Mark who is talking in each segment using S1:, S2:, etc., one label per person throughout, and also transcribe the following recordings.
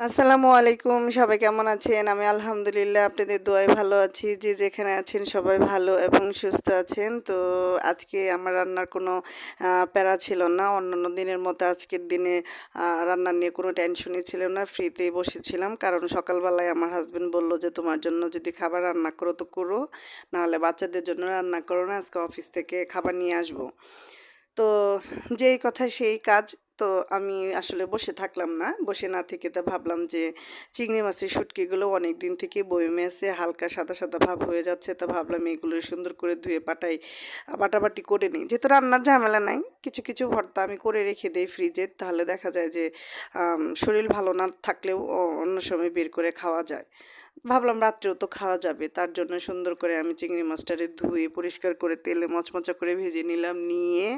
S1: আসসালামু আলাইকুম, সবাই কেমন আছেন? আমি আলহামদুলিল্লাহ আপনাদের দোয়ায় ভালো আছি। যে যেখানে আছেন সবাই ভালো এবং সুস্থ আছেন। তো আজকে আমার রান্নার কোনো প্যারা ছিল না। অন্যান্য দিনের মতো আজকের দিনে রান্না নিয়ে কোনো টেনশনই ছিল না। ফ্রিতেই বসেছিলাম। কারণ সকালবেলায় আমার হাজব্যান্ড বলল যে, তোমার জন্য যদি খাবার রান্না করো তো করো। নাহলে বাচ্চাদের জন্য রান্না করো না। আজকে অফিস থেকে খাবার নিয়ে আসব। তো যেই কথা সেই কাজ তো আমি আসলে বসে থাকলাম না। বসে না থেকে তো ভাবলাম যে, চিংড়ি মাছের শুটকিগুলো অনেক দিন থেকে বয়মে আছে হালকা সাদা সাদা ভাব হয়ে যাচ্ছে, তো ভাবলাম এগুলো সুন্দর করে ধুয়ে পাটাই বাটাবাটি করে নিই। যেহেতু রান্নার ঝামেলা নাই, কিছু কিছু ভর্তা আমি করে রেখে দিই ফ্রিজে, তাহলে দেখা যায় যে শরীর ভালো না থাকলেও অন্য সময় বের করে খাওয়া যায়। ভাবলাম রাত্রেও তো খাওয়া যাবে। তার জন্য সুন্দর করে আমি চিংড়ি মাছটারে ধুয়ে, পরিষ্কার করে তেলে মচমচা করে ভেজে নিলাম। নিয়ে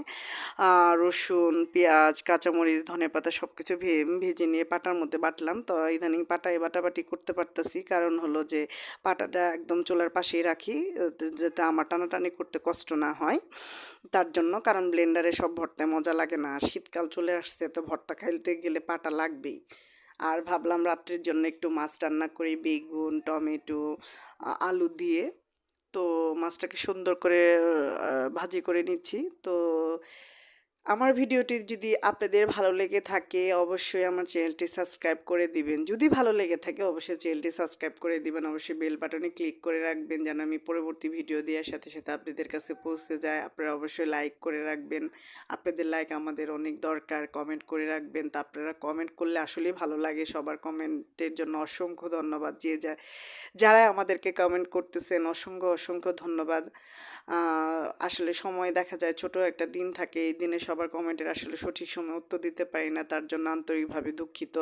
S1: রসুন, পেঁয়াজ, কাঁচামরিচ ধনেপাতা সব কিছু ভেজে নিয়ে পাটার মধ্যে বাটলাম। তো ইদানিং পাটায় বাটাবাটি করতে পারতাছি। কারণ হলো যে, পাটাটা একদম চুলার পাশেই রাখি যাতে আমার টানাটানি করতে কষ্ট না হয়। তার জন্য কারণ ব্লেন্ডারে সব ভর্তায় মজা লাগে না। শীতকাল চলে আসছে, তো ভর্তা খাইতে গেলে পাটা লাগবেই। আর ভাবলাম রাত্রের জন্য একটু মাছ রান্না করি, বেগুন, টমেটো আলু দিয়ে। তো মাছটাকে সুন্দর করে ভাজি করে নিচ্ছি। তো আমার ভিডিওটি যদি আপনাদের ভালো লেগে থাকে, অবশ্যই আমার চ্যানেলটি সাবস্ক্রাইব করে দিবেন। যদি ভালো লেগে থাকে, অবশ্যই চ্যানেলটি সাবস্ক্রাইব করে দিবেন। অবশ্যই বেল বাটনে ক্লিক করে রাখবেন যেন আমি পরবর্তী ভিডিও দেওয়ার সাথে সাথে আপনাদের কাছে পৌঁছে যায়। আপনারা অবশ্যই লাইক করে রাখবেন। আপনাদের লাইক আমাদের অনেক দরকার। কমেন্ট করে রাখবেন। তা আপনারা কমেন্ট করলে আসলেই ভালো লাগে। সবার কমেন্টের জন্য অসংখ্য ধন্যবাদ। যে যা যারা আমাদেরকে কমেন্ট করতেছেন, অসংখ্য অসংখ্য ধন্যবাদ। আসলে সময় দেখা যায়, ছোট একটা দিন থাকে। এই দিনে সবার কমেন্টের আসলে সঠিক সময় উত্তর দিতে পারি না, তার জন্য আন্তরিকভাবে দুঃখিত।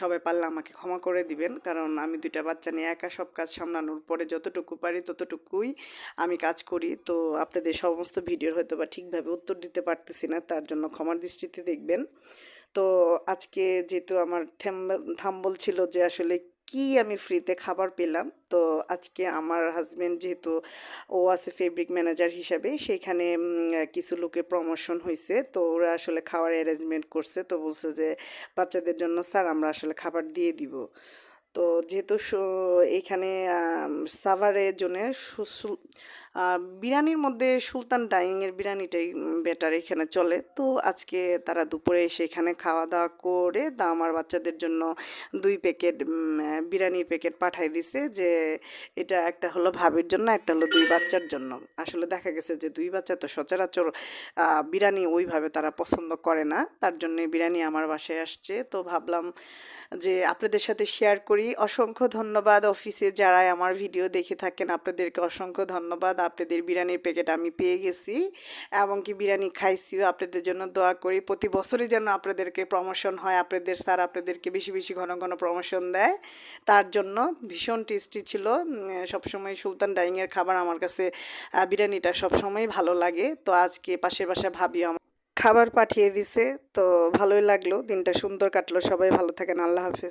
S1: সবাই পারলে আমাকে ক্ষমা করে দিবেন, কারণ আমি দুইটা বাচ্চা নিয়ে একা সব কাজ সামলানোর পরে যতটুকু পারি ততটুকুই আমি কাজ করি। তো আপনাদের সমস্ত ভিডিওর হয়তো বা ঠিকভাবে উত্তর দিতে পারতেছি না, তার জন্য ক্ষমার দৃষ্টিতে দেখবেন। তো আজকে যেহেতু আমার থাম্বল ছিল যে আসলে কি আমি ফ্রিতে খাবার পেলাম? তো আজকে আমার হাজব্যান্ড যেহেতু ও আছে ফেব্রিক ম্যানেজার হিসাবে সেইখানে কিছু লোকে প্রমোশন হয়েছে তো ওরা আসলে খাওয়ার অ্যারেঞ্জমেন্ট করছে। তো বলছে যে, বাচ্চাদের জন্য, স্যার, আমরা আসলে খাবার দিয়ে দিব। তো যেহেতু এখানে সাভারের জন্য বিরিয়ানির মধ্যে সুলতান ডাইংয়ের বিরিয়ানিটাই বেটার এখানে চলে। তো আজকে তারা দুপুরে এসে এখানে খাওয়া দাওয়া করে তা আমার বাচ্চাদের জন্য দুই প্যাকেট বিরিয়ানির প্যাকেট পাঠাই দিছে যে এটা একটা হলো ভাবির জন্য, একটা হলো দুই বাচ্চার জন্য। আসলে দেখা গেছে যে দুই বাচ্চা তো সচরাচর বিরিয়ানি ওইভাবে তারা পছন্দ করে না। তার জন্য বিরিয়ানি আমার বাসায় আসছে। তো ভাবলাম যে আপনাদের সাথে শেয়ার করি। অসংখ্য ধন্যবাদ অফিসে যারা আমার ভিডিও দেখে থাকেন, আপনাদেরকে অসংখ্য ধন্যবাদ। আপনাদের বিরিয়ানির প্যাকেট আমি পেয়ে গেছি এবং কি বিরিয়ানি খাইছিও। আপনাদের জন্য দোয়া করি, প্রতি বছরই যেন আপনাদেরকে প্রমোশন হয়। আপনাদের স্যার আপনাদেরকে বেশি বেশি ঘন ঘন প্রমোশন দেয়। তার জন্য ভীষণ টেস্টি ছিল। সবসময় সুলতান ডাইংয়ের খাবার আমার কাছে বিরিয়ানিটা সবসময় ভালো লাগে। তো আজকে পাশের বাসা ভাবি আমার খাবার পাঠিয়ে দিছে। তো ভালোই লাগল। দিনটা সুন্দর কাটলো। সবাই ভালো থাকেন। আল্লাহ হাফেজ।